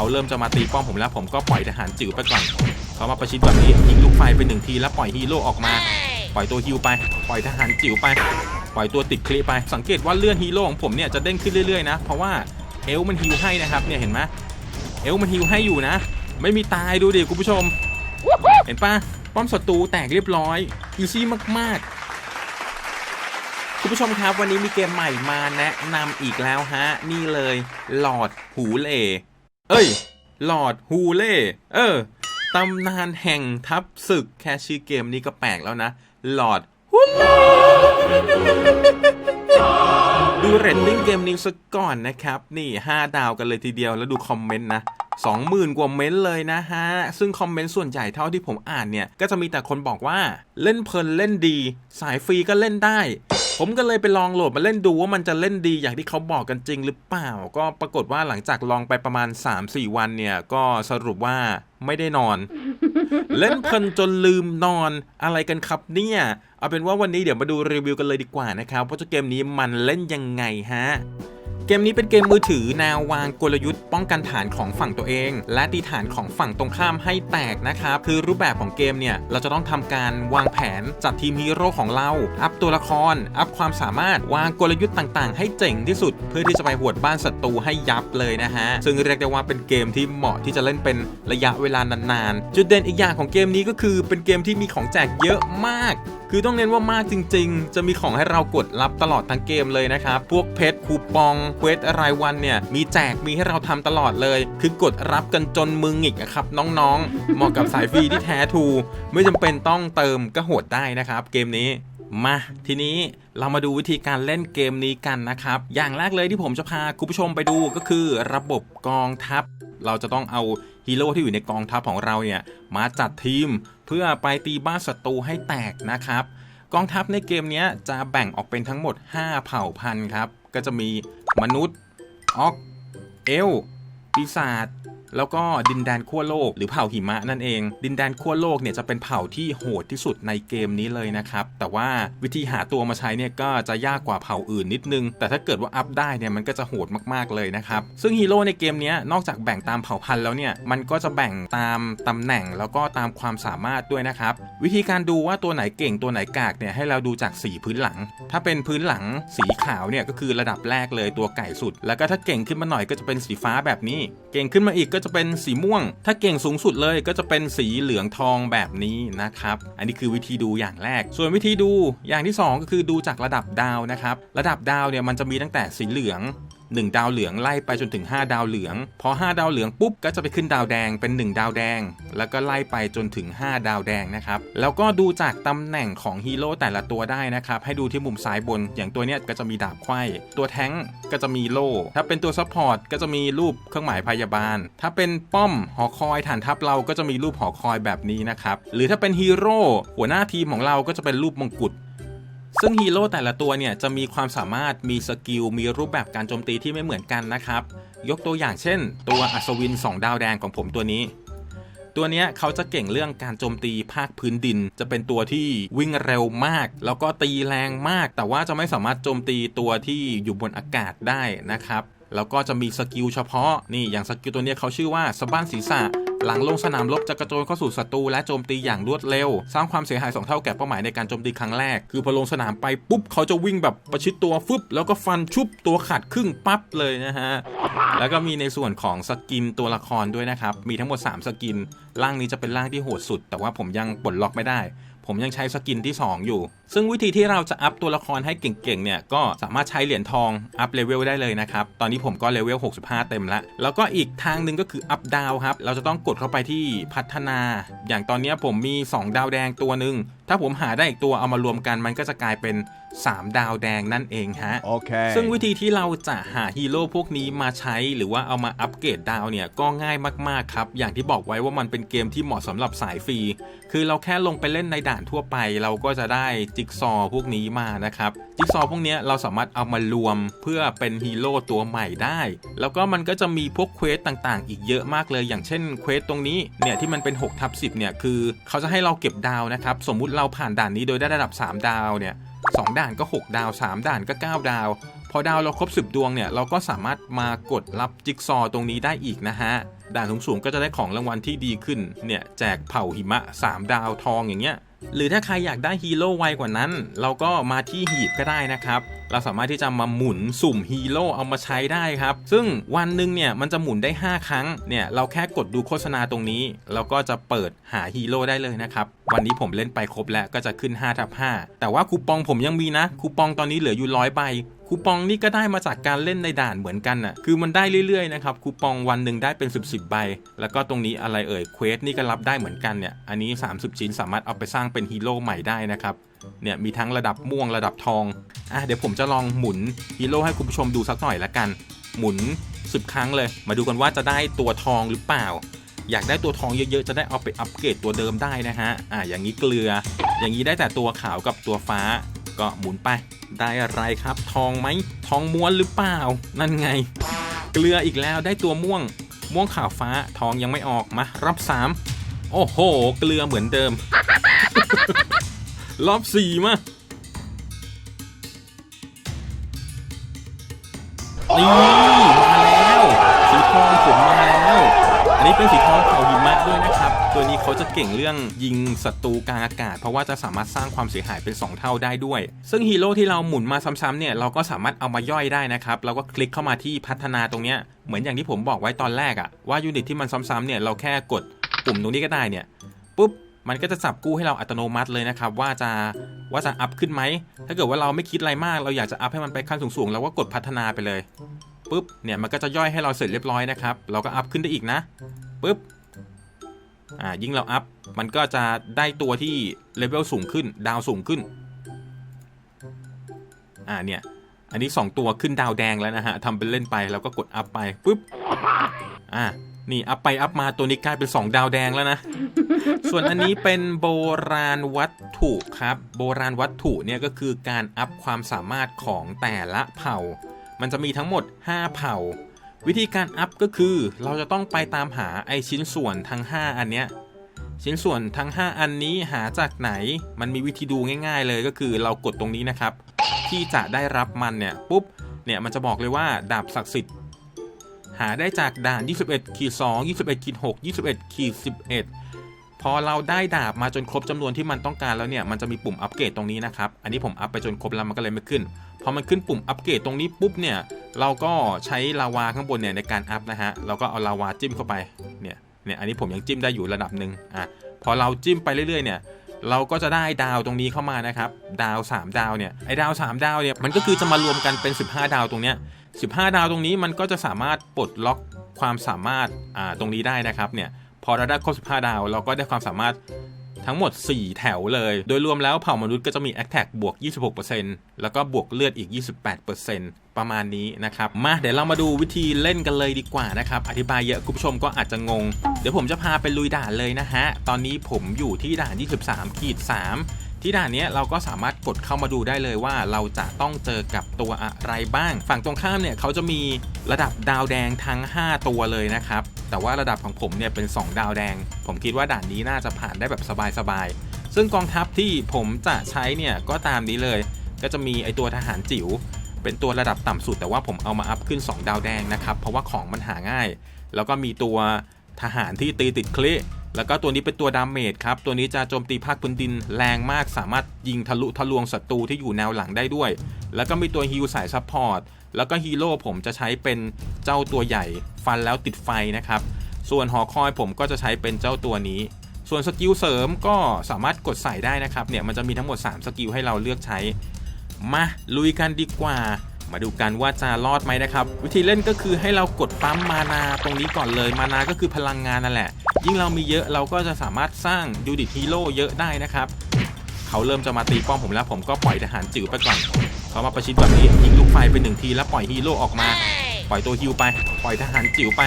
เขาเริ่มจะมาตีป้อมผมแล้วผมก็ปล่อยทหารจิ๋วไปก่อนเขามาประชิดแบบนี้ยิงลูกไฟไปหนึ่งทีแล้วปล่อยฮีโร่ออกมาปล่อยตัวฮิวไป ปล่อยทหารจิ๋วไป ปล่อยตัวติดคลีไป สังเกตว่าเลื่อนฮีโร่ของผมเนี่ยจะเด้งขึ้นเรื่อยๆนะ เพราะว่าเอลมันฮิวให้นะครับเนี่ยเห็นไหมเอลมันฮิวให้อยู่นะ ไม่มีตายดูดิคุณผู้ชม เห็นปะป้อมศัตรูแตกเรียบร้อยอีซี่มากๆ คุณผู้ชมครับวันนี้มีเกมใหม่มาแนะนำอีกแล้วฮะ นี่เลยหลอดหูเล่ เอ้ย หลอดฮูเล่ เออ ตำนานแห่งทัพศึกแค่ชื่อเกมนี้ก็แปลกแล้วนะ หลอดฮูเล่ดูเรตติ้งเกมนี้สักก่อนนะครับ นี่ 5 ดาวกันเลยทีเดียวแล้วดูคอมเมนต์นะ20,000 กว่าเม้นต์เลยนะฮะ ซึ่งคอมเมนต์ส่วนใหญ่เท่าที่ผมอ่านเนี่ย ก็จะมีแต่คนบอกว่าเล่นเพลินเล่นดี สายฟรีก็เล่นได้ ผมก็เลยไปลองโหลดมาเล่นดูว่ามันจะเล่นดีอย่างที่เขาบอกกันจริงหรือเปล่า ก็ปรากฏว่าหลังจากลองไปประมาณ 3-4 วันเนี่ย ก็สรุปว่าไม่ได้นอน เล่นเพลินจนลืมนอนอะไรกันครับเนี่ย เอาเป็นว่าวันนี้เดี๋ยวมาดูรีวิวกันเลยดีกว่านะครับว่าเจ้าเกมนี้มันเล่นยังไงฮะ เกมนี้เป็นเกมมือถือแนววางกลยุทธ์ป้องกันฐานของฝั่งตัวเอง และตีฐานของฝั่งตรงข้ามให้แตกนะครับคือรูปแบบของเกมเนี่ยเราจะต้องทำการวางแผนจัดทีมฮีโร่ของเรา อัพตัวละคร อัพความสามารถวางกลยุทธ์ต่างๆ ให้เจ๋งที่สุด เพื่อที่จะไปหวดบ้านศัตรูให้ยับเลยนะฮะซึ่งเรียกได้ว่าเป็นเกมที่เหมาะที่จะเล่นเป็นระยะเวลานานๆจุดเด่นอีกอย่างของเกมนี้ก็คือเป็นเกมที่มีของแจกเยอะมาก คือต้องเน้นว่ามากจริง ๆ จะมีของให้เรากดรับตลอดทั้งเกมเลยนะครับ พวกเพชรคูปองเควสรายวันเนี่ย มีแจกมีให้เราทำตลอดเลย คือกดรับกันจนมึงอีกอะครับ น้องๆ เหมาะกับสายฟรีที่แท้ทูไม่จำเป็นต้องเติมก็โหดได้นะครับ เกมนี้มาทีนี้เรามาดูวิธีการเล่นเกมนี้กันนะครับ อย่างแรกเลยที่ผมจะพาคุณผู้ชมไปดูก็คือระบบกองทัพ เราจะต้องเอาฮีโร่ที่อยู่ในกองทัพของเราเนี่ยมาจัดทีม เพื่อไปตีบ้านศัตรูให้แตกนะครับ กองทัพในเกมนี้จะแบ่งออกเป็นทั้งหมด 5 เผ่าพันธุ์ครับ ก็จะมีมนุษย์ออกเอลปีศาจ แล้วก็ดินแดนขั้วโลกหรือเผ่าหิมะนั่นเอง ดินแดนขั้วโลกเนี่ยจะเป็นเผ่าที่โหดที่สุดในเกมนี้เลยนะครับ แต่ว่าวิธีหาตัวมาใช้เนี่ยก็จะยากกว่าเผ่าอื่นนิดนึง แต่ถ้าเกิดว่าอัพได้เนี่ยมันก็จะโหดมากๆเลยนะครับ ซึ่งฮีโร่ในเกมนี้นอกจากแบ่งตามเผ่าพันธุ์แล้วเนี่ยมันก็จะแบ่งตามตำแหน่งแล้วก็ตามความสามารถด้วยนะครับ วิธีการดูว่าตัวไหนเก่งตัวไหนกากเนี่ยให้เราดูจากสีพื้นหลัง ถ้าเป็นพื้นหลังสีขาวเนี่ยก็คือระดับแรกเลยตัวไก่สุด แล้วก็ถ้าเก่งขึ้นมาหน่อยก็จะเป็นสีฟ้าแบบนี้ เก่งขึ้นมาอีกก็จะเป็นสีม่วง ถ้าเก่งสูงสุดเลยก็จะเป็นสีเหลืองทองแบบนี้นะครับ อันนี้คือวิธีดูอย่างแรก ส่วนวิธีดูอย่างที่สองก็คือดูจากระดับดาวนะครับ ระดับดาวเนี่ยมันจะมีตั้งแต่สีเหลือง 1 ดาวเหลืองไล่ไปจนถึง 5 ดาวเหลือง พอ 5 ดาวเหลืองปุ๊บก็จะไปขึ้นดาวแดงเป็น 1 ดาวแดง แล้วก็ไล่ไปจนถึง 5 ดาวแดงนะครับแล้วก็ดูจากตำแหน่งของฮีโร่แต่ละตัวได้นะครับให้ดูที่มุมซ้ายบน อย่างตัวเนี้ยก็จะมีดาบไขว้ตัวแท้งก็จะมีโล่ถ้าเป็นตัวซัพพอร์ตก็จะมีรูปเครื่องหมายพยาบาล ถ้าเป็นป้อมหอคอยฐานทัพเราก็จะมีรูปหอคอยแบบนี้นะครับหรือถ้าเป็นฮีโร่หัวหน้าทีมของเราก็จะเป็นรูปมงกุฎ ซึ่งฮีโร่แต่ละตัวเนี่ยจะมีความสามารถมีสกิลมีรูปแบบการโจมตีที่ไม่เหมือนกันนะครับ ยกตัวอย่างเช่น ตัวอัศวิน 2 ดาวแดงของผมตัวนี้ ตัวนี้เขาจะเก่งเรื่องการโจมตีภาคพื้นดิน จะเป็นตัวที่วิ่งเร็วมาก แล้วก็ตีแรงมาก แต่ว่าจะไม่สามารถโจมตีตัวที่อยู่บนอากาศได้นะครับแล้วก็จะมีสกิลเฉพาะนี่อย่างสกิลตัวนี้เขาชื่อว่าสะบ้านศีรษะ หลังลงสนามรบจะกระโจนเข้าสู่ศัตรูและโจมตีอย่างรวดเร็ว สร้างความเสียหายสองเท่าแก่เป้าหมายในการโจมตีครั้งแรก คือพอลงสนามไปปุ๊บเขาจะวิ่งแบบประชิดตัวฟึบแล้วก็ฟันชุบตัวขาดครึ่งปั๊บเลยนะฮะ แล้วก็มีในส่วนของสกินตัวละครด้วยนะครับ มีทั้งหมด 3 สกิน ร่างนี้จะเป็นร่างที่โหดสุด แต่ว่าผมยังปลดล็อกไม่ได้ ผมยังใช้สกินที่ 2 อยู่ ซึ่งวิธีที่เราจะอัพตัวละครให้เก่งๆเนี่ยก็สามารถใช้เหรียญทองอัพเลเวลได้เลยนะครับ ตอนนี้ผมก็เลเวล 65 เต็มแล้วแล้วก็อีกทางหนึ่งก็คืออัพดาวครับ เราจะต้องกดเข้าไปที่พัฒนา อย่างตอนนี้ผมมี 2 ดาวแดงตัวหนึ่งถ้าผมหาได้อีกตัวเอามารวมกันมันก็จะกลายเป็น 3 ดาวแดงนั่นเองฮะ Okay. ซึ่งวิธีที่เราจะหาฮีโร่พวกนี้มาใช้หรือว่าเอามาอัปเกรดดาวเนี่ยก็ง่ายมากๆครับ อย่างที่บอกไว้ว่ามันเป็นเกมที่เหมาะสำหรับสายฟรี คือเราแค่ลงไปเล่นในด่านทั่วไป เราก็จะได้จิ๊กซอว์พวกนี้มานะครับ จิ๊กซอว์พวกนี้เราสามารถเอามารวมเพื่อเป็นฮีโร่ตัวใหม่ได้ แล้วก็มันก็จะมีพวกเควสต่างๆ อีกเยอะมากเลย อย่างเช่นเควสตรงนี้เนี่ยที่มันเป็น6ทับ10เนี่ยคือเขาจะให้เราเก็บดาวนะครับ สมมุติเราผ่านด่านนี้โดยได้ระดับ 3 ดาวเนี่ย2ด่านก็ 6 ดาว 3 ด่านก็ 9 ดาว พอดาวเราครบ 10 ดวงเนี่ยเราก็สามารถมากดรับจิ๊กซอว์ตรงนี้ได้อีกนะฮะด่านสูงๆก็จะได้ของรางวัลที่ดีขึ้นเนี่ยแจกเผ่าหิมะ 3 ดาวทองอย่างเงี้ย หรือถ้าใครอยากได้ฮีโร่ไวกว่านั้น เราก็มาที่หีบก็ได้นะครับ เราสามารถที่จะมาหมุนสุ่มฮีโร่เอามาใช้ได้ครับ ซึ่งวันหนึ่งเนี่ยมันจะหมุนได้ 5 ครั้งเนี่ยเราแค่กดดูโฆษณาตรงนี้ เราก็จะเปิดหาฮีโร่ได้เลยนะครับ วันนี้ผมเล่นไปครบแล้วก็จะขึ้น5ทับ5แต่ว่าคูปองผมยังมีนะคูปองตอนนี้เหลืออยู่ร้อยใบคูปองนี่ก็ได้มาจากการเล่นในด่านเหมือนกันน่ะ คือมันได้เรื่อยๆนะครับ คูปองวันหนึ่งได้เป็น 10บสใบ แล้วก็ตรงนี้อะไรเอ่ย เควสนี่ก็รับได้เหมือนกันเนี่ย อันนี้ 30 ชิ้นสามารถเอาไปสร้างเป็นฮีโร่ใหม่ได้นะครับ เนี่ยมีทั้งระดับม่วงระดับทองอะเดี๋ยวผมจะลองหมุนฮีโร่ให้คุณผู้ชมดูสักหน่อยละกัน หมุน 10 ครั้งเลย มาดูกันว่าจะได้ตัวทองหรือเปล่า อยากได้ตัวทองเยอะๆ จะได้เอาไปอัปเกรดตัวเดิมได้นะฮะอะอย่างนี้เกลือ อย่างนี้ได้แต่ตัวขาวกับตัวฟ้า ก็หมุนไปได้อะไรครับ ทองไหมทองม้วนหรือเปล่า นั่นไง เกลืออีกแล้วได้ตัวม่วง ม่วงขาวฟ้าทองยังไม่ออกมา รับ3โอ้โห เกลือเหมือนเดิม รอบสี่มานี่มาแล้ว สีทองผมมาแล้ว อันนี้เป็นสีทองเผาหิมะด้วยนะครับ ตัวนี้เขาจะเก่งเรื่องยิงศัตรูกลางอากาศ เพราะว่าจะสามารถสร้างความเสียหายเป็น 2 เท่าได้ด้วย ซึ่งฮีโร่ที่เราหมุนมาซ้ำๆเนี่ยเราก็สามารถเอามาย่อยได้นะครับ เราก็คลิกเข้ามาที่พัฒนาตรงเนี้ยเหมือนอย่างที่ผมบอกไว้ตอนแรกอะว่ายูนิตที่มันซ้ำๆเนี่ยเราแค่กดปุ่มตรงนี้ก็ได้เนี่ยปุ๊บ มันก็จะจับกู้ให้เราอัตโนมัติเลยนะครับ ว่าจะว่าจะอัพขึ้นไหม ถ้าเกิดว่าเราไม่คิดอะไรมาก เราอยากจะอัพให้มันไปขั้นสูงๆเราก็กดพัฒนาไปเลยปุ๊บเนี่ยมันก็จะย่อยให้เราเสร็จเรียบร้อยนะครับ เราก็อัพขึ้นได้อีกนะปุ๊บอ่ายิ่งเราอัพมันก็จะได้ตัวที่เลเวลสูงขึ้น ดาวสูงขึ้นอ่าเนี่ยอันนี้ 2 ตัวขึ้นดาวแดงแล้วนะฮะทำเป็นเล่นไปแล้วก็กดอัพไปปุ๊บอ่า นี่อัพไปอัพมาตัวนี้กลายเป็น2ดาวแดงแล้วนะ ส่วนอันนี้เป็นโบราณวัตถุครับ โบราณวัตถุเนี่ยก็คือการอัพความสามารถของแต่ละเผ่า มันจะมีทั้งหมด 5 เผ่า วิธีการอัพก็คือเราจะต้องไปตามหาไอชิ้นส่วนทั้ง 5 อันเนี้ยชิ้นส่วนทั้ง 5 อันนี้หาจากไหน มันมีวิธีดูง่าย ๆ เลยก็คือเรากดตรงนี้นะครับ ที่จะได้รับมันเนี่ยปุ๊บเนี่ยมันจะบอกเลยว่าดาบศักดิ์สิทธิ์ หาได้จากด่าน 21ขีด2 21ขีด6 21ขีด11 พอเราได้ดาบมาจนครบจำนวนที่มันต้องการแล้วเนี่ย มันจะมีปุ่มอัปเกรดตรงนี้นะครับ อันนี้ผมอัพไปจนครบแล้วมันก็เลยไม่ขึ้น พอมันขึ้นปุ่มอัปเกรดตรงนี้ปุ๊บเนี่ย เราก็ใช้ลาวาข้างบนเนี่ยในการอัพนะฮะ เราก็เอาลาวาจิ้มเข้าไป เนี่ย เนี่ย อันนี้ผมยังจิ้มได้อยู่ระดับหนึ่งอะ พอเราจิ้มไปเรื่อยๆเนี่ยเราก็จะได้ดาวตรงนี้เข้ามานะครับ ดาว 3 ดาวเนี่ยไอ้ดาว 3 ดาวเนี่ยมันก็คือจะมารวมกันเป็น 15 ดาวตรงเนี้ย 15 ดาวตรงนี้มันก็จะสามารถปลดล็อกความสามารถตรงนี้ได้นะครับเนี่ยพอเราได้ครบ15 ดาว เราก็ได้ความสามารถทั้งหมด 4 แถวเลย โดยรวมแล้วเผ่ามนุษย์ก็จะมี Attack บวก 26%แล้วก็บวกเลือดอีก 28%ประมาณนี้นะครับ มาเดี๋ยวเรามาดูวิธีเล่นกันเลยดีกว่านะครับ อธิบายเยอะคุณผู้ชมก็อาจจะงง เดี๋ยวผมจะพาไปลุยด่านเลยนะฮะ ตอนนี้ผมอยู่ที่ด่าน 23ขีด3 ที่ด่านนี้เราก็สามารถกดเข้ามาดูได้เลยว่าเราจะต้องเจอกับตัวอะไรบ้าง ฝั่งตรงข้ามเนี่ยเขาจะมีระดับดาวแดงทั้ง 5 ตัวเลยนะครับ แต่ว่าระดับของผมเนี่ยเป็น 2 ดาวแดง ผมคิดว่าด่านนี้น่าจะผ่านได้แบบสบายๆ ซึ่งกองทัพที่ผมจะใช้เนี่ยก็ตามนี้เลย ก็จะมีไอตัวทหารจิ๋วเป็นตัวระดับต่ำสุด แต่ว่าผมเอามาอัพขึ้น 2 ดาวแดงนะครับ เพราะว่าของมันหาง่าย แล้วก็มีตัวทหารที่ตีติดคลิ แล้วก็ตัวนี้เป็นตัวดาเมจครับ ตัวนี้จะโจมตีภาคพื้นดินแรงมาก สามารถยิงทะลุทะลวงศัตรูที่อยู่แนวหลังได้ด้วย แล้วก็มีตัวฮิลสายซัพพอร์ต แล้วก็ฮีโร่ผมจะใช้เป็นเจ้าตัวใหญ่ ฟันแล้วติดไฟนะครับ ส่วนหอคอยผมก็จะใช้เป็นเจ้าตัวนี้ ส่วนสกิลเสริมก็สามารถกดใส่ได้นะครับ เนี่ยมันจะมีทั้งหมด 3 สกิลให้เราเลือกใช้ มาลุยกันดีกว่า มาดูกันว่าจะรอดไหมนะครับ วิธีเล่นก็คือให้เรากดปั๊มมานาตรงนี้ก่อนเลยมานาก็คือพลังงานนั่นแหละ ยิ่งเรามีเยอะเราก็จะสามารถสร้างยูนิตฮีโร่เยอะได้นะครับเขาเริ่มจะมาตีป้อมผมแล้วผมก็ปล่อยทหารจิ๋วไปก่อนเขามาประชิดแบบนี้ยิงลูกไฟไปหนึ่งทีแล้วปล่อยฮีโร่ออกมา ปล่อยตัวฮิวไป ปล่อยทหารจิ๋วไป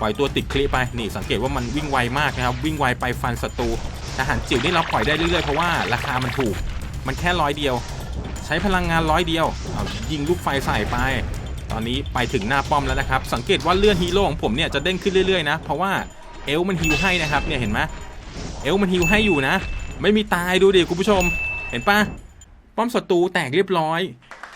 ปล่อยตัวติดคลิปไปนี่สังเกตว่ามันวิ่งไวมากนะครับ วิ่งไวไปฟันศัตรูทหารจิ๋วนี่เราปล่อยได้เรื่อยๆเพราะว่าราคามันถูก มันแค่ร้อยเดียว ใช้พลังงานร้อยเดียวเอายิงลูกไฟใส่ไป ตอนนี้ไปถึงหน้าป้อมแล้วนะครับ สังเกตว่าเลื่อนฮีโร่ของผมเนี่ยจะเด้งขึ้นเรื่อยๆนะ เพราะว่าเอลมันฮิวให้นะครับเนี่ยเห็นไหมเอลมันฮิวให้อยู่นะ ไม่มีตายดูดิคุณผู้ชม เห็นปะป้อมศัตรูแตกเรียบร้อย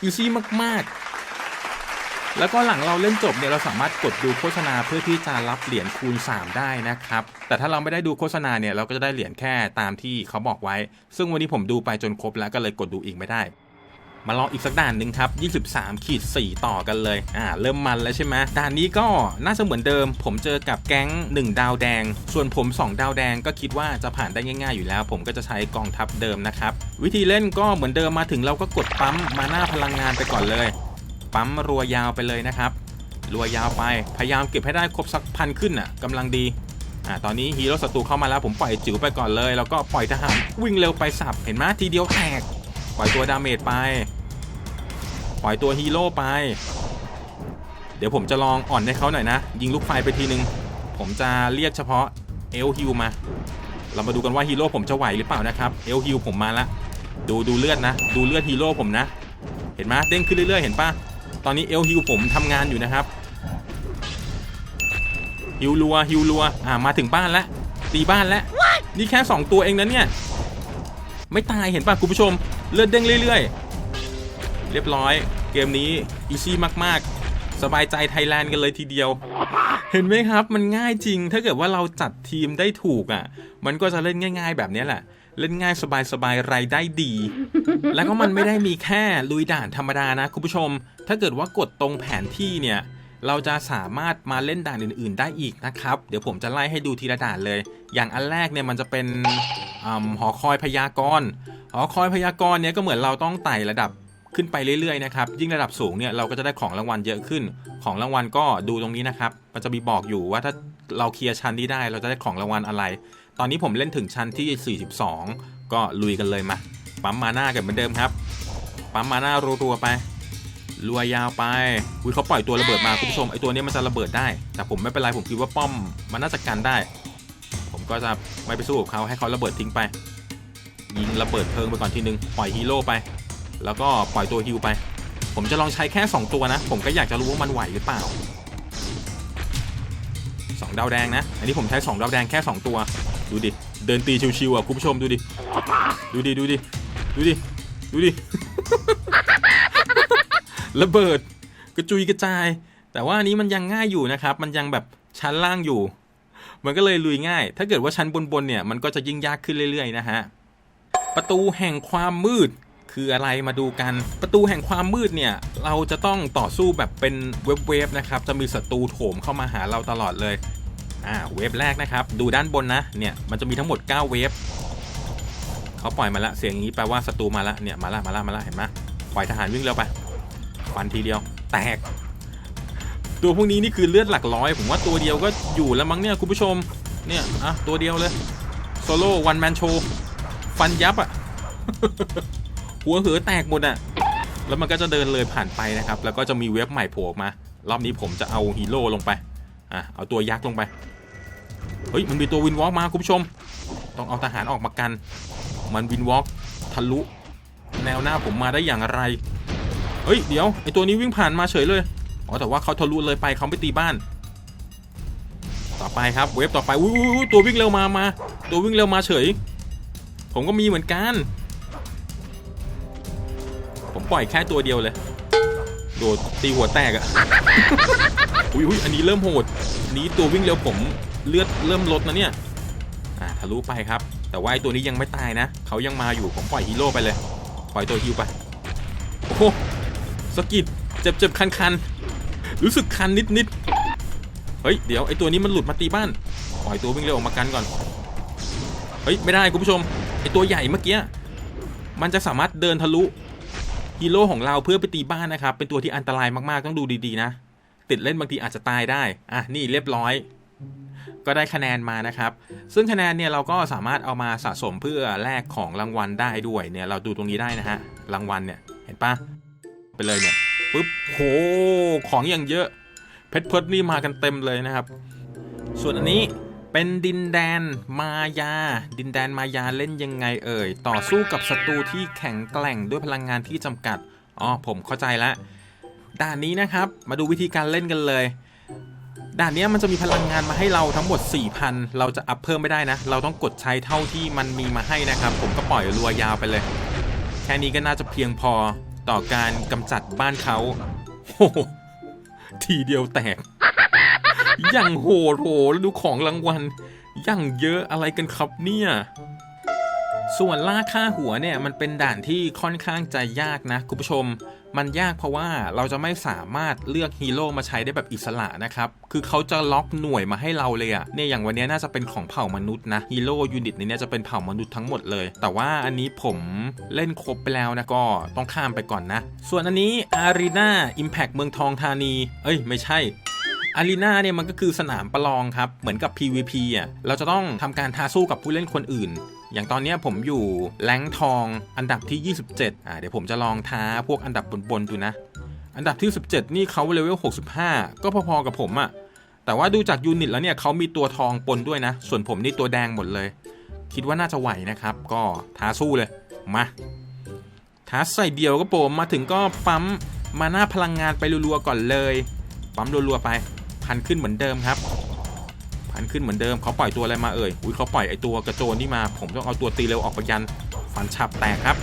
อีซี่มากๆ แล้วก็หลังเราเล่นจบเนี่ยเราสามารถกดดูโฆษณาเพื่อที่จะรับเหรียญคูณ 3 ได้นะครับ แต่ถ้าเราไม่ได้ดูโฆษณาเนี่ยเราก็จะได้เหรียญแค่ตามที่เขาบอกไว้ ซึ่งวันนี้ผมดูไปจนครบแล้วก็เลยกดดูอีกไม่ได้ มาลองอีกสักด่านหนึ่งครับ 23ขีด4ต่อกันเลย อ่า เริ่มมันแล้วใช่ไหมด่านนี้ก็น่าจะเหมือนเดิม ผมเจอกับแก๊ง 1 ดาวแดง ส่วนผม 2 ดาวแดงก็คิดว่าจะผ่านได้ง่ายๆอยู่แล้ว ผมก็จะใช้กองทัพเดิมนะครับ วิธีเล่นก็เหมือนเดิมมาถึงเราก็กดปั๊มมาหน้าพลังงานไปก่อนเลย ปั๊มรัวยาวไปเลยนะครับ รัวยาวไปพยายามเก็บให้ได้ครบสักพันขึ้นอะกำลังดีอ่าตอนนี้ฮีโร่ศัตรูเข้ามาแล้วผมปล่อยจิ๋วไปก่อนเลย แล้วก็ปล่อยทหารวิ่งเร็วไปสับเห็นไหมทีเดียวแตก ปล่อยตัวดาเมจไป ปล่อยตัวฮีโร่ไป เดี๋ยวผมจะลองอ่อนให้เขาหน่อยนะ ยิงลูกไฟไปทีนึง ผมจะเรียกเฉพาะเอลฮิวมา เรามาดูกันว่าฮีโร่ผมจะไหวหรือเปล่านะครับ เอลฮิวผมมาละ ดูดูเลือดนะ ดูเลือดฮีโร่ผมนะ เห็นไหมเด้งขึ้นเรื่อยๆ เห็นปะตอนนี้เอลฮิวผมทำงานอยู่นะครับฮิวลัวฮิวลัว อ่า มาถึงบ้านแล้ว ตีบ้านแล้ว นี่แค่ 2 ตัวเองนะเนี่ย ไม่ตายเห็นปะคุณผู้ชม เลือดเด้งเรื่อยๆ เรียบร้อย เกมนี้อีซี่มากๆ สบายใจไทยแลนด์กันเลยทีเดียว เห็นไหมครับ มันง่ายจริง ถ้าเกิดว่าเราจัดทีมได้ถูกอะ มันก็จะเล่นง่าย ๆ แบบนี้แหละ เล่นง่ายสบายๆรายได้ดี แล้วก็มันไม่ได้มีแค่ลุยด่านธรรมดานะคุณผู้ชม ถ้าเกิดว่ากดตรงแผนที่เนี่ย เราจะสามารถมาเล่นด่านอื่น ๆ ได้อีกนะครับ เดี๋ยวผมจะไล่ให้ดูทีละด่านเลย อย่างอันแรกเนี่ยมันจะเป็นอหอคอยพยากรณ์หอคอยพยากรณ์เนี่ยก็เหมือนเราต้องไต่ระดับขึ้นไปเรื่อยๆนะครับ ยิ่งระดับสูงเนี่ยเราก็จะได้ของรางวัลเยอะขึ้น ของรางวัลก็ดูตรงนี้นะครับ มันจะมีบอกอยู่ว่าถ้าเราเคลียร์ชั้นนี้ได้ เราจะได้ของรางวัลอะไร ตอนนี้ผมเล่นถึงชั้นที่ 42 ก็ลุยกันเลยมา ปั๊มมาหน้ากันเหมือนเดิมครับ ปั๊มมาหน้ารัวๆไป รัวยาวไปอุ้ยเขาปล่อยตัวระเบิดมาคุณผู้ชมไอตัวนี้มันจะระเบิดได้ แต่ผมไม่เป็นไรผมคิดว่าป้อมมันน่าจะกันได้ ผมก็จะไม่ไปสู้กับเขาให้เขาระเบิดทิ้งไป ยิงระเบิดเพลิงไปก่อนทีนึงปล่อยฮีโร่ไป แล้วก็ปล่อยตัวฮิวไป ผมจะลองใช้แค่ 2 ตัวนะ ผมก็อยากจะรู้ว่ามันไหวหรือเปล่า2ดาวแดงนะอันนี้ผมใช้2ดาวแดงแค่ 2 ตัว ดูดิเดินตีชิวๆอะคุณผู้ชมดูดิดูดิดูดิดูดิดูดิ ระเบิดกระจุยกระจาย แต่ว่าอันนี้มันยังง่ายอยู่นะครับ มันยังแบบชั้นล่างอยู่ มันก็เลยลุยง่าย ถ้าเกิดว่าชั้นบนๆเนี่ยมันก็จะยิ่งยากขึ้นเรื่อยๆนะฮะประตูแห่งความมืดคืออะไรมาดูกัน ประตูแห่งความมืดเนี่ย เราจะต้องต่อสู้แบบเป็นเว็บเวฟๆนะครับ จะมีศัตรูโถมเข้ามาหาเราตลอดเลย อ่าเวฟแรกนะครับ ดูด้านบนนะ เนี่ยมันจะมีทั้งหมด 9 เวฟเขาปล่อยมาละเสียงอย่างนี้แปลว่าศัตรูมาละเนี่ยมาละมาละมาละเห็นไหมปล่อยทหารวิ่งเร็วไป ฟันทีเดียว แตก ตัวพวกนี้นี่คือเลือดหลักร้อย ผมว่าตัวเดียวก็อยู่แล้วมั้งเนี่ยคุณผู้ชม เนี่ยอะตัวเดียวเลยโซโล่วันแมนโชฟันยับอะหัวเหอแตกหมดอะแล้วมันก็จะเดินเลยผ่านไปนะครับ แล้วก็จะมีเว็บใหม่โผล่มา รอบนี้ผมจะเอาฮีโร่ลงไป อะ เอาตัวยักษ์ลงไป เฮ้ย มันมีตัววินวอล์กมาคุณผู้ชม ต้องเอาทหารออกมากัน มันวินวอล์กทะลุ แนวหน้าผมมาได้อย่างไร เฮ้ยเดี๋ยวไอตัวนี้วิ่งผ่านมาเฉยเลยอ๋อแต่ว่าเขาทะลุเลยไปเขาไม่ตีบ้าน ต่อไปครับเวฟต่อไปอุ้ยอุ้ยตัววิ่งเร็วมามา ตัววิ่งเร็วมาเฉย ผมก็มีเหมือนกัน ผมปล่อยแค่ตัวเดียวเลยโดดตีหัวแตกอะอุ้ยอุ้ยอันนี้เริ่มโหดอันนี้ตัววิ่งเร็วผมเลือดเริ่มลดนะเนี่ยอ่าทะลุไปครับ แต่ว่าไอตัวนี้ยังไม่ตายนะเขายังมาอยู่ผมปล่อยฮีโร่ไปเลย ปล่อยตัวฮิวไปโอ้โห สะกิดเจ็บเจ็บคันคันๆรู้สึกคันนิดนิดๆเฮ้ย เดี๋ยวไอตัวนี้มันหลุดมาตีบ้าน ปล่อยตัววิ่งเร็วออกมากันก่อน เฮ้ย ไม่ได้คุณผู้ชม ไอตัวใหญ่เมื่อกี้ มันจะสามารถเดินทะลุฮีโร่ของเราเพื่อไปตีบ้านนะครับ เป็นตัวที่อันตรายมากๆ ต้องดูดีๆนะ ติดเล่นบางทีอาจจะตายได้ อะ นี่เรียบร้อย ก็ได้คะแนนมานะครับ ซึ่งคะแนนเนี่ยเราก็สามารถเอามาสะสมเพื่อแลกของรางวัลได้ด้วย เนี่ยเราดูตรงนี้ได้นะฮะ รางวัลเนี่ย เห็นปะ ไปเลยเนี่ยปุ๊บโหของอย่างเยอะ เพชรเพชรนี่มากันเต็มเลยนะครับ ส่วนอันนี้เป็นดินแดนมายา ดินแดนมายาเล่นยังไงเอ่ย ต่อสู้กับศัตรูที่แข็งแกร่งด้วยพลังงานที่จำกัด อ๋อ ผมเข้าใจล้วด่านนี้นะครับ มาดูวิธีการเล่นกันเลย ด่านนี้มันจะมีพลังงานมาให้เราทั้งหมด 4,000 เราจะอัพเพิ่มไม่ได้นะ เราต้องกดใช้เท่าที่มันมีมาให้นะครับ ผมก็ปล่อยรัวยาวไปเลย แค่นี้ก็น่าจะเพียงพอ ต่อการกำจัดบ้านเขาโอ้โหทีเดียวแตกย่างโหดโหแล้วดูของรางวัลย่างเยอะอะไรกันครับเนี่ย ส่วนล่าค่าหัวเนี่ยมันเป็นด่านที่ค่อนข้างจะยากนะคุณผู้ชม มันยากเพราะว่าเราจะไม่สามารถเลือกฮีโร่มาใช้ได้แบบอิสระนะครับ คือเขาจะล็อกหน่วยมาให้เราเลยอะเนี่ยอย่างวันนี้น่าจะเป็นของเผ่ามนุษย์นะฮีโร่ยูนิตในนี้จะเป็นเผ่ามนุษย์ทั้งหมดเลย แต่ว่าอันนี้ผมเล่นครบไปแล้วนะก็ต้องข้ามไปก่อนนะ ส่วนอันนี้อารีนาอิมแพ t เมืองทองธานี เอ้ย ไม่ใช่อารีนาเนี่ยมันก็คือสนามประลองครับ เหมือนกับ PVP อะ เราจะต้องทำการท้าสู้กับผู้เล่นคนอื่น อย่างตอนนี้ผมอยู่แรงทองอันดับที่ 27อ่าเดี๋ยวผมจะลองท้าพวกอันดับบนๆดูนะ อันดับที่ 17 นี่เขาเลเวล 65 ก็พอๆกับผมอะแต่ว่าดูจากยูนิตแล้วเนี่ยเขามีตัวทองปนด้วยนะ ส่วนผมนี่ตัวแดงหมดเลย คิดว่าน่าจะไหวนะครับ ก็ท้าสู้เลย มาท้าใส่เดียวก็โปมมาถึงก็ปั๊มมาหน้าพลังงานไปรัวๆก่อนเลย ปั๊มรัวๆไป พันขึ้นเหมือนเดิมครับ นขึ้นเหมือนเดิมเขาปล่อยตัวอะไรมาเอ่ยอุ้ยเขาปล่อยไอตัวกระโจนนี่มา ผมต้องเอาตัวตีเร็วออกไปยันฟันฉับแตกครับ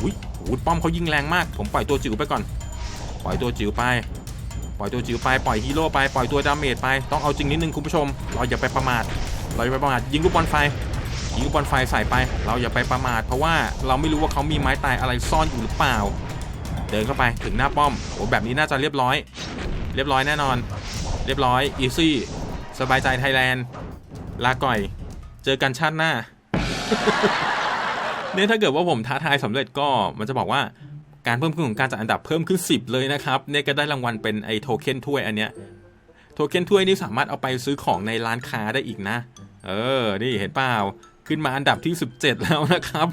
อุ้ยอุ้ยป้อมเขายิงแรงมาก ผมปล่อยตัวจิ๋วไปก่อน ปล่อยตัวจิ๋วไป ปล่อยตัวจิ๋วไป ปล่อยฮีโร่ไป ปล่อยตัวดาเมจไป ต้องเอาจริงนิดนึงคุณผู้ชม เราอย่าไปประมาท เราอย่าไปประมาท ยิงลูกบอลไฟ ยิงลูกบอลไฟใส่ไป เราอย่าไปประมาท เพราะว่าเราไม่รู้ว่าเขามีไม้ตายอะไรซ่อนอยู่หรือเปล่า เดินเข้าไปถึงหน้าป้อม โอ้แบบนี้น่าจะเรียบร้อย เรียบร้อยแน่นอน เรียบร้อย อีซี่ สบายใจไทยแลนด์ ลาก่อย เจอกันชาติหน้า เนี่ยถ้าเกิดว่าผมท้าทายสำเร็จก็มันจะบอกว่าการเพิ่มขึ้นของการจัดอันดับเพิ่มขึ้น 10 เลยนะครับเนี่ยก็ได้รางวัลเป็นไอโทเค็นถ้วยอันเนี้ยโทเค็นถ้วยนี่สามารถเอาไปซื้อของในร้านค้าได้อีกนะ เออ นี่เห็นเปล่า ขึ้นมาอันดับที่ 17 แล้วนะครับ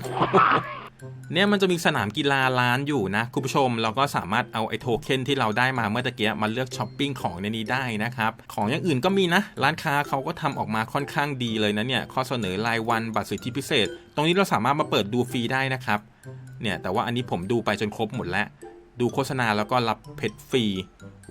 เนี่ยมันจะมีสนามกีฬาร้านอยู่นะคุณผู้ชม เราก็สามารถเอาไอ้โทเค็นที่เราได้มาเมื่อตะเกียมาเลือกช้อปปิ้งของในนี้ได้นะครับ ของอย่างอื่นก็มีนะ ร้านค้าเขาก็ทำออกมาค่อนข้างดีเลยนะเนี่ยข้อเสนอรายวันบัตรสิทธิพิเศษ ตรงนี้เราสามารถมาเปิดดูฟรีได้นะครับเนี่ยแต่ว่าอันนี้ผมดูไปจนครบหมดแล้ว ดูโฆษณาแล้วก็รับเพชรฟรี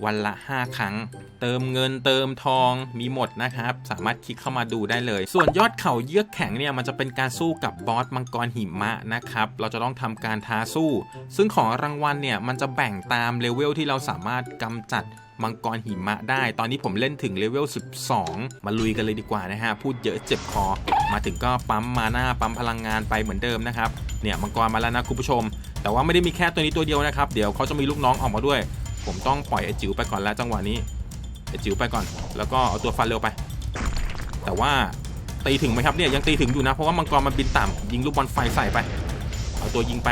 วันละ 5 ครั้ง เติมเงินเติมทองมีหมดนะครับ สามารถคลิกเข้ามาดูได้เลย ส่วนยอดเขาเยือกแข็งเนี่ยมันจะเป็นการสู้กับบอสมังกรหิมะนะครับ เราจะต้องทำการท้าสู้ ซึ่งของรางวัลเนี่ยมันจะแบ่งตามเลเวลที่เราสามารถกำจัดมังกรหิมะได้ ตอนนี้ผมเล่นถึงเลเวล 12 มาลุยกันเลยดีกว่านะฮะ พูดเยอะเจ็บคอ มาถึงก็ปั๊มมาหน้าปั๊มพลังงานไปเหมือนเดิมนะครับ เนี่ยมังกรมาแล้วนะคุณผู้ชม แต่ว่าไม่ได้มีแค่ตัวนี้ตัวเดียวนะครับ เดี๋ยวเขาจะมีลูกน้องออกมาด้วย ผมต้องปล่อยไอ้จิ๋วไปก่อนแล้วจังหวะนี้ไอ้จิ๋วไปก่อน แล้วก็เอาตัวฟันเร็วไป แต่ว่าตีถึงไหมครับเนี่ยยังตีถึงอยู่นะเพราะว่ามังกรมันบินต่ำยิงลูกบอลไฟใส่ไปเอาตัวยิงไป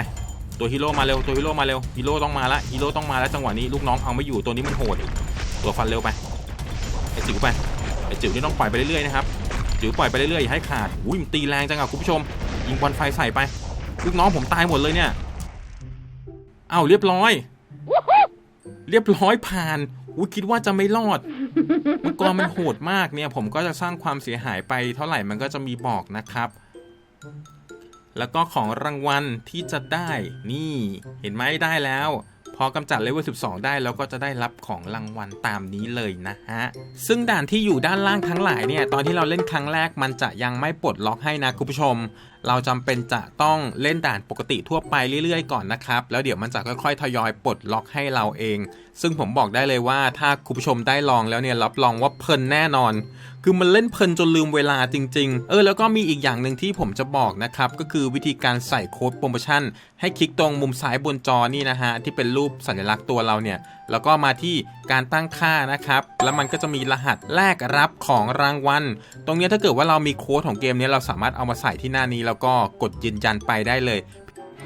ตัวฮีโร่มาเร็วตัวฮีโร่มาเร็วฮีโร่ต้องมาละฮีโร่ต้องมาแล้วจังหวะนี้ลูกน้องเอาไม่อยู่ตัวนี้มันโหดตัวฟันเร็วไปไอ้จิ๋วไปไอ้จิ๋วนี่ต้องปล่อยไปเรื่อยๆนะครับจิ๋วปล่อยไปเรื่อยๆอย่าให้ขาดอุ้ยมันตีแรงจังอะคุณผู้ชมยิงบอลไฟใส่ไป ลูกน้องผมตายหมดเลยเนี่ย อ้าเรียบร้อย เรียบร้อยผ่านอุ้ยคิดว่าจะไม่รอด มังกรมันโหดมากเนี่ย ผมก็จะสร้างความเสียหายไปเท่าไหร่มันก็จะมีบอกนะครับ แล้วก็ของรางวัลที่จะได้นี่ เห็นไหมได้แล้ว พอกำจัดเลเวล 12 ได้แล้วก็จะได้รับของรางวัลตามนี้เลยนะฮะ ซึ่งด่านที่อยู่ด้านล่างทั้งหลายเนี่ย ตอนที่เราเล่นครั้งแรกมันจะยังไม่ปลดล็อกให้นะคุณผู้ชมเราจำเป็นจะต้องเล่นด่านปกติทั่วไปเรื่อยๆก่อนนะครับแล้วเดี๋ยวมันจะค่อยๆ ทยอยปลดล็อกให้เราเอง ซึ่งผมบอกได้เลยว่าถ้าคุณผู้ชมได้ลองแล้วเนี่ยรับรองว่าเพลินแน่นอน คือมันเล่นเพลินจนลืมเวลาจริง ๆ เออแล้วก็มีอีกอย่างหนึ่งที่ผมจะบอกนะครับก็คือวิธีการใส่โค้ดโปรโมชั่นให้คลิกตรงมุมซ้ายบนจอนี่นะฮะที่เป็นรูปสัญลักษณ์ตัวเราเนี่ย แล้วก็มาที่การตั้งค่านะครับ แล้วมันก็จะมีรหัสแลกรับของรางวัล ตรงนี้ถ้าเกิดว่าเรามีโค้ดของเกมนี้เราสามารถเอามาใส่ที่หน้านี้ แล้วก็กดยืนยันไปได้เลย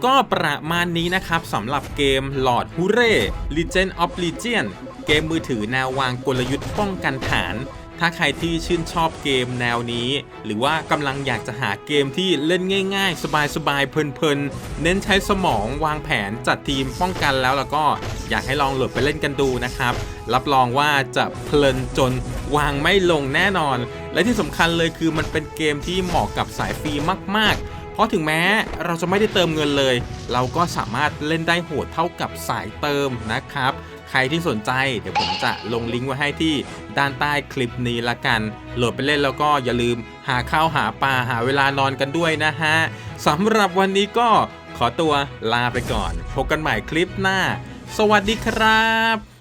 ก็ประมาณนี้นะครับสำหรับเกม Lord h u r e Legend of Legion เกมมือถือแนววางกลยุทธ์ป้องกันฐาน ถ้าใครที่ชื่นชอบเกมแนวนี้ หรือว่ากำลังอยากจะหาเกมที่เล่นง่าย ๆ สบายๆเพลินๆ เน้นใช้สมองวางแผนจัดทีมป้องกันแล้วแล้วก็อยากให้ลองโหลดไปเล่นกันดูนะครับ รับรองว่าจะเพลินจนวางไม่ลงแน่นอน และที่สำคัญเลยคือมันเป็นเกมที่เหมาะกับสายฟรีมาก ๆเพราะถึงแม้เราจะไม่ได้เติมเงินเลย เราก็สามารถเล่นได้โหดเท่ากับสายเติมนะครับ ใครที่สนใจเดี๋ยวผมจะลงลิงก์ไว้ให้ที่ด้านใต้คลิปนี้ละกัน โหลดไปเล่นแล้วก็อย่าลืมหาข้าวหาปลาหาเวลานอนกันด้วยนะฮะสำหรับวันนี้ก็ขอตัวลาไปก่อน พบกันใหม่คลิปหน้า สวัสดีครับ